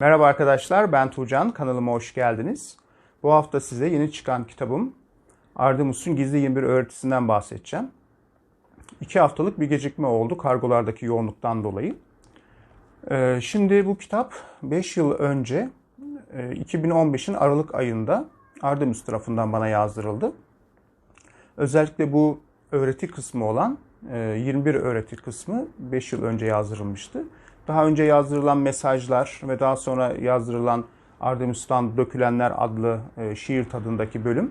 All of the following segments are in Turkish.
Merhaba arkadaşlar, ben Tuğcan. Kanalıma hoş geldiniz. Bu hafta size yeni çıkan kitabım Ardemus'un Gizli 21 öğretisinden bahsedeceğim. İki haftalık bir gecikme oldu kargolardaki yoğunluktan dolayı. Ee, Şimdi bu kitap 5 yıl önce e, 2015'in Aralık ayında Ardemus tarafından bana yazdırıldı. Özellikle bu öğreti kısmı olan e, 21 öğreti kısmı 5 yıl önce yazdırılmıştı. Daha önce yazdırılan mesajlar ve daha sonra yazdırılan Ardemus'tan Dökülenler adlı e, şiir tadındaki bölüm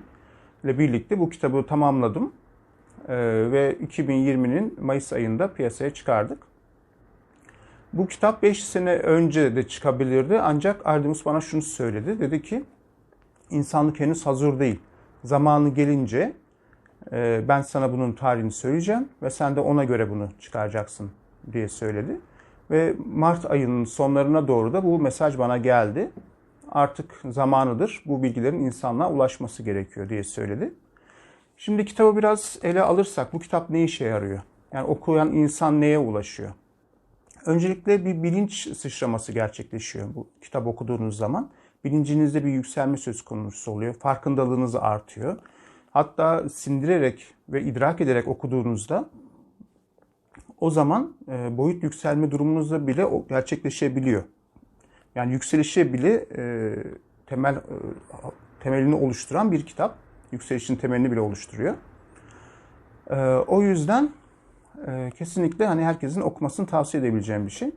ile birlikte bu kitabı tamamladım. E, ve 2020'nin Mayıs ayında piyasaya çıkardık. Bu kitap 5 sene önce de çıkabilirdi ancak Ardemus bana şunu söyledi. Dedi ki insanlık henüz hazır değil. Zamanı gelince e, ben sana bunun tarihini söyleyeceğim ve sen de ona göre bunu çıkaracaksın diye söyledi. Ve Mart ayının sonlarına doğru da bu mesaj bana geldi. Artık zamanıdır bu bilgilerin insanlığa ulaşması gerekiyor diye söyledi. Şimdi kitabı biraz ele alırsak bu kitap ne işe yarıyor? Yani okuyan insan neye ulaşıyor? Öncelikle bir bilinç sıçraması gerçekleşiyor bu kitap okuduğunuz zaman. Bilincinizde bir yükselme söz konusu oluyor. Farkındalığınız artıyor. Hatta sindirerek ve idrak ederek okuduğunuzda o zaman e, boyut yükselme durumunuzda bile o gerçekleşebiliyor. Yani yükselişe bile e, temel e, temelini oluşturan bir kitap. Yükselişin temelini bile oluşturuyor. E, o yüzden e, kesinlikle hani herkesin okumasını tavsiye edebileceğim bir şey.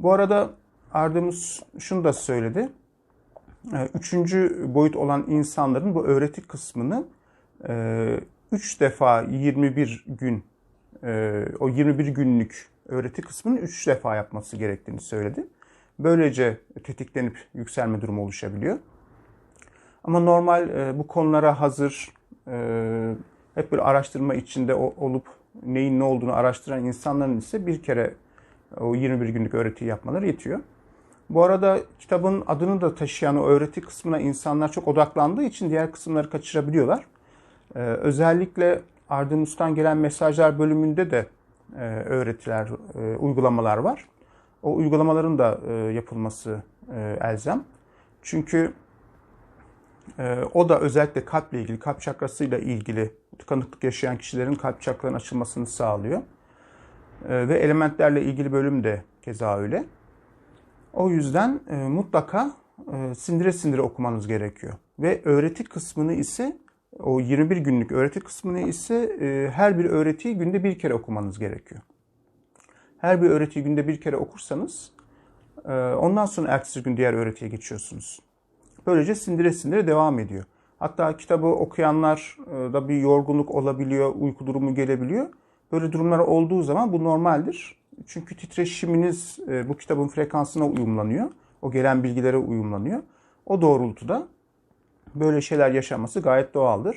Bu arada Ardemus şunu da söyledi. E, üçüncü boyut olan insanların bu öğreti kısmını e, üç defa 21 gün e, o 21 günlük öğreti kısmını 3 defa yapması gerektiğini söyledi. Böylece tetiklenip yükselme durumu oluşabiliyor. Ama normal e, bu konulara hazır, e, hep bir araştırma içinde olup neyin ne olduğunu araştıran insanların ise bir kere o 21 günlük öğretiyi yapmaları yetiyor. Bu arada kitabın adını da taşıyan o öğreti kısmına insanlar çok odaklandığı için diğer kısımları kaçırabiliyorlar. Ee, özellikle Ardemus'tan gelen mesajlar bölümünde de e, öğretiler, e, uygulamalar var. O uygulamaların da e, yapılması e, elzem. Çünkü e, o da özellikle kalple ilgili, kalp çakrasıyla ilgili tıkanıklık yaşayan kişilerin kalp çakralarının açılmasını sağlıyor. E, ve elementlerle ilgili bölüm de keza öyle. O yüzden e, mutlaka e, sindire sindire okumanız gerekiyor. Ve öğreti kısmını ise o 21 günlük öğreti kısmını ise e, her bir öğretiyi günde bir kere okumanız gerekiyor. Her bir öğretiyi günde bir kere okursanız e, ondan sonra ertesi gün diğer öğretiye geçiyorsunuz. Böylece sindire sindire devam ediyor. Hatta kitabı okuyanlar e, da bir yorgunluk olabiliyor, uyku durumu gelebiliyor. Böyle durumlar olduğu zaman bu normaldir. Çünkü titreşiminiz e, bu kitabın frekansına uyumlanıyor. O gelen bilgilere uyumlanıyor. O doğrultuda böyle şeyler yaşanması gayet doğaldır.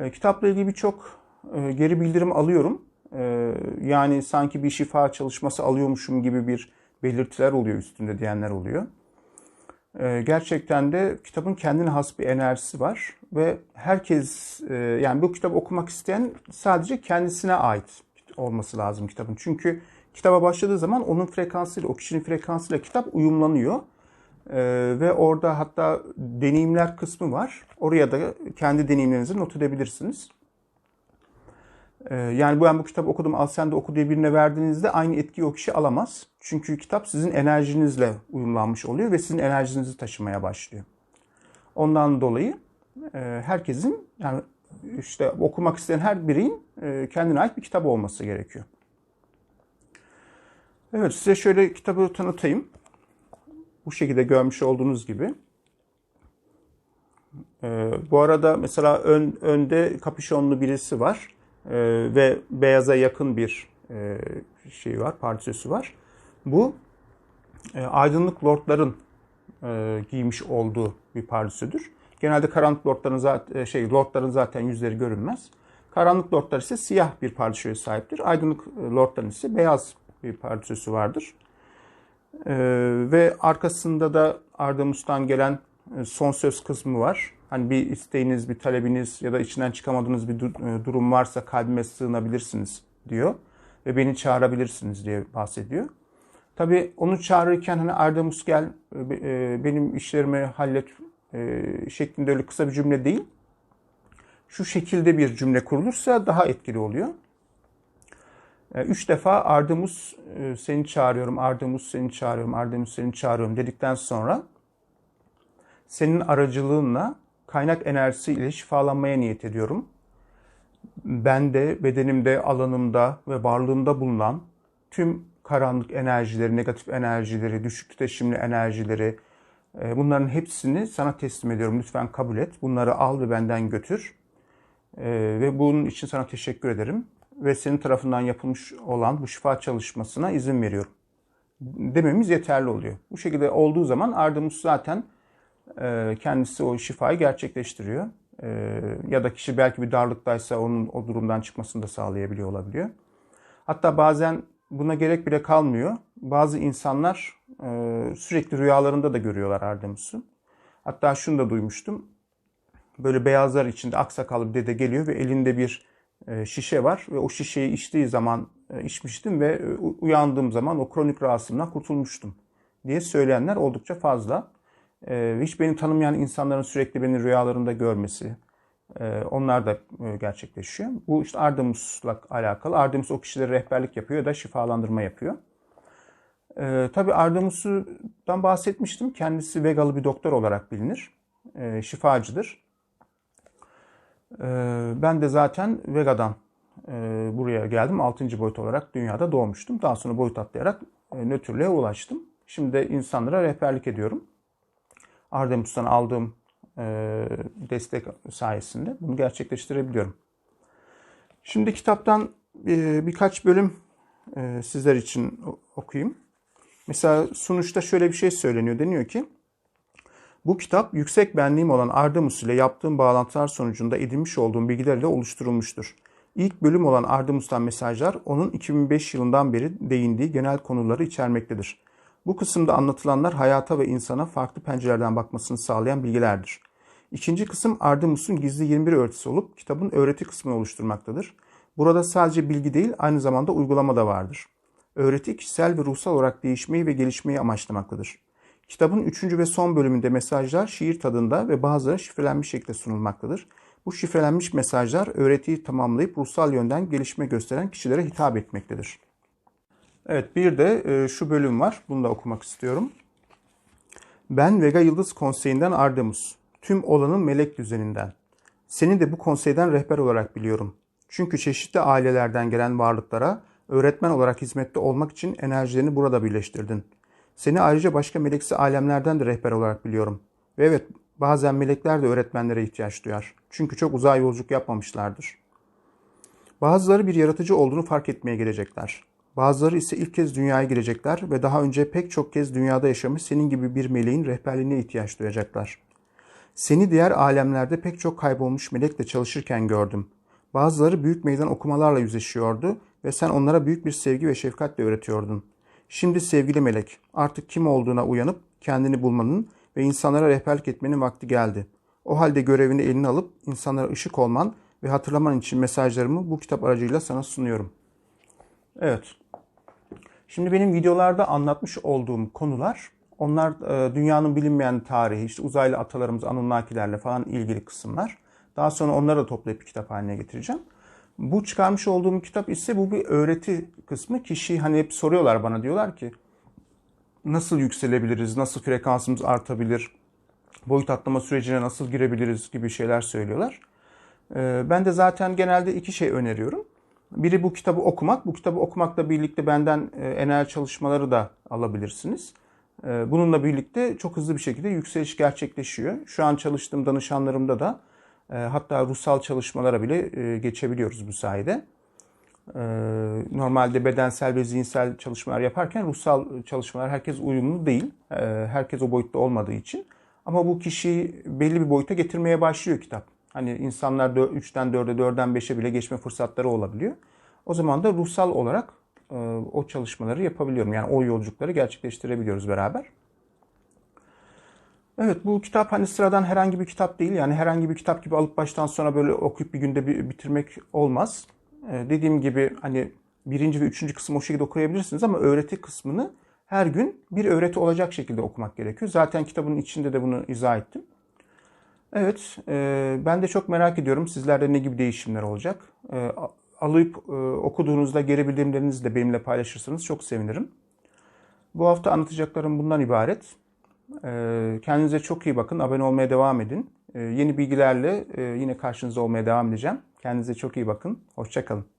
E, kitapla ilgili birçok e, geri bildirim alıyorum. E, yani sanki bir şifa çalışması alıyormuşum gibi bir belirtiler oluyor üstünde diyenler oluyor. E, gerçekten de kitabın kendine has bir enerjisi var ve herkes e, yani bu kitabı okumak isteyen sadece kendisine ait olması lazım kitabın. Çünkü kitaba başladığı zaman onun frekansıyla, o kişinin frekansıyla kitap uyumlanıyor. Ee, ve orada hatta deneyimler kısmı var. Oraya da kendi deneyimlerinizi not edebilirsiniz. Ee, yani ben bu kitabı okudum al sen de oku diye birine verdiğinizde aynı etkiyi o kişi alamaz. Çünkü kitap sizin enerjinizle uyumlanmış oluyor ve sizin enerjinizi taşımaya başlıyor. Ondan dolayı e, herkesin yani işte okumak isteyen her bireyin e, kendine ait bir kitap olması gerekiyor. Evet size şöyle kitabı tanıtayım. Bu şekilde görmüş olduğunuz gibi. Ee, bu arada mesela ön, önde kapüşonlu birisi var ee, ve beyaza yakın bir e, şey var, parçası var. Bu e, aydınlık lordların e, giymiş olduğu bir pardüsüdür. Genelde karanlık lordların zaten şey lordların zaten yüzleri görünmez. Karanlık lordlar ise siyah bir pardüsüye sahiptir. Aydınlık lordların ise beyaz bir pardüsüsü vardır. Ee, ve arkasında da Ardamus'tan gelen e, son söz kısmı var. Hani bir isteğiniz, bir talebiniz ya da içinden çıkamadığınız bir e, durum varsa kalbime sığınabilirsiniz diyor. Ve beni çağırabilirsiniz diye bahsediyor. Tabii onu çağırırken hani Ardamus gel e, benim işlerimi hallet şeklinde öyle kısa bir cümle değil. Şu şekilde bir cümle kurulursa daha etkili oluyor. E, üç defa Ardamus seni çağırıyorum, Ardamus seni çağırıyorum, Ardamus seni çağırıyorum dedikten sonra senin aracılığınla kaynak enerjisi ile şifalanmaya niyet ediyorum. Ben de bedenimde, alanımda ve varlığımda bulunan tüm karanlık enerjileri, negatif enerjileri, düşük titreşimli enerjileri e, bunların hepsini sana teslim ediyorum. Lütfen kabul et. Bunları al ve benden götür. E, ve bunun için sana teşekkür ederim. Ve senin tarafından yapılmış olan bu şifa çalışmasına izin veriyorum. Dememiz yeterli oluyor. Bu şekilde olduğu zaman ardımız zaten e, kendisi o şifayı gerçekleştiriyor. Ya da kişi belki bir darlıktaysa onun o durumdan çıkmasını da sağlayabiliyor olabiliyor. Hatta bazen buna gerek bile kalmıyor. Bazı insanlar e, sürekli rüyalarında da görüyorlar Artemis'i. Hatta şunu da duymuştum. Böyle beyazlar içinde aksakallı bir dede geliyor ve elinde bir e, şişe var ve o şişeyi içtiği zaman e, içmiştim ve e, uyandığım zaman o kronik rahatsızlığımdan kurtulmuştum diye söyleyenler oldukça fazla. E, hiç beni tanımayan insanların sürekli beni rüyalarında görmesi, onlar da e, gerçekleşiyor. Bu işte Artemis'la alakalı. Artemis o kişilere rehberlik yapıyor ya da şifalandırma yapıyor. Ee, tabii Artemis'den bahsetmiştim. Kendisi Vegalı bir doktor olarak bilinir. Ee, şifacıdır. Ee, ben de zaten Vega'dan e, buraya geldim. 6. boyut olarak dünyada doğmuştum. Daha sonra boyut atlayarak e, nötrlüğe ulaştım. Şimdi de insanlara rehberlik ediyorum. Artemis'ten aldığım e, destek sayesinde bunu gerçekleştirebiliyorum. Şimdi kitaptan birkaç bölüm sizler için okuyayım. Mesela sunuşta şöyle bir şey söyleniyor. Deniyor ki bu kitap yüksek benliğim olan Ardamus ile yaptığım bağlantılar sonucunda edinmiş olduğum bilgilerle oluşturulmuştur. İlk bölüm olan Ardamus'tan mesajlar onun 2005 yılından beri değindiği genel konuları içermektedir. Bu kısımda anlatılanlar hayata ve insana farklı pencerelerden bakmasını sağlayan bilgilerdir. İkinci kısım Ardemus'un gizli 21 öğretisi olup kitabın öğreti kısmını oluşturmaktadır. Burada sadece bilgi değil aynı zamanda uygulama da vardır. Öğreti kişisel ve ruhsal olarak değişmeyi ve gelişmeyi amaçlamaktadır. Kitabın üçüncü ve son bölümünde mesajlar şiir tadında ve bazıları şifrelenmiş şekilde sunulmaktadır. Bu şifrelenmiş mesajlar öğretiyi tamamlayıp ruhsal yönden gelişme gösteren kişilere hitap etmektedir. Evet bir de e, şu bölüm var. Bunu da okumak istiyorum. Ben Vega Yıldız Konseyi'nden Ardemus. Tüm olanın melek düzeninden. Seni de bu konseyden rehber olarak biliyorum. Çünkü çeşitli ailelerden gelen varlıklara öğretmen olarak hizmette olmak için enerjilerini burada birleştirdin. Seni ayrıca başka meleksi alemlerden de rehber olarak biliyorum. Ve evet bazen melekler de öğretmenlere ihtiyaç duyar. Çünkü çok uzay yolculuk yapmamışlardır. Bazıları bir yaratıcı olduğunu fark etmeye gelecekler. Bazıları ise ilk kez dünyaya girecekler ve daha önce pek çok kez dünyada yaşamış senin gibi bir meleğin rehberliğine ihtiyaç duyacaklar. Seni diğer alemlerde pek çok kaybolmuş melekle çalışırken gördüm. Bazıları büyük meydan okumalarla yüzleşiyordu ve sen onlara büyük bir sevgi ve şefkatle öğretiyordun. Şimdi sevgili melek, artık kim olduğuna uyanıp kendini bulmanın ve insanlara rehberlik etmenin vakti geldi. O halde görevini eline alıp insanlara ışık olman ve hatırlaman için mesajlarımı bu kitap aracıyla sana sunuyorum. Evet. Şimdi benim videolarda anlatmış olduğum konular onlar e, dünyanın bilinmeyen tarihi, işte uzaylı atalarımız Anunnakilerle falan ilgili kısımlar. Daha sonra onları da toplayıp bir kitap haline getireceğim. Bu çıkarmış olduğum kitap ise bu bir öğreti kısmı. Kişi hani hep soruyorlar bana diyorlar ki nasıl yükselebiliriz, nasıl frekansımız artabilir, boyut atlama sürecine nasıl girebiliriz gibi şeyler söylüyorlar. E, ben de zaten genelde iki şey öneriyorum. Biri bu kitabı okumak. Bu kitabı okumakla birlikte benden e, enerji çalışmaları da alabilirsiniz. Ee, bununla birlikte çok hızlı bir şekilde yükseliş gerçekleşiyor. Şu an çalıştığım danışanlarımda da hatta ruhsal çalışmalara bile e, geçebiliyoruz bu sayede. Ee, normalde bedensel ve zihinsel çalışmalar yaparken ruhsal çalışmalar herkes uyumlu değil. Herkes o boyutta olmadığı için. Ama bu kişiyi belli bir boyuta getirmeye başlıyor kitap. Hani insanlar 3'ten 4'e, 4'den 5'e bile geçme fırsatları olabiliyor. O zaman da ruhsal olarak e, o çalışmaları yapabiliyorum. Yani o yolculukları gerçekleştirebiliyoruz beraber. Evet bu kitap hani sıradan herhangi bir kitap değil. Yani herhangi bir kitap gibi alıp baştan sona böyle okuyup bir günde bitirmek olmaz. Ee, dediğim gibi hani birinci ve üçüncü kısmı o şekilde okuyabilirsiniz ama öğreti kısmını her gün bir öğreti olacak şekilde okumak gerekiyor. Zaten kitabın içinde de bunu izah ettim. Evet, e, ben de çok merak ediyorum sizlerde ne gibi değişimler olacak. E, alıp e, okuduğunuzda geri bildirimlerinizi de benimle paylaşırsanız çok sevinirim. Bu hafta anlatacaklarım bundan ibaret. E, kendinize çok iyi bakın, abone olmaya devam edin. E, yeni bilgilerle e, yine karşınızda olmaya devam edeceğim. Kendinize çok iyi bakın, hoşçakalın.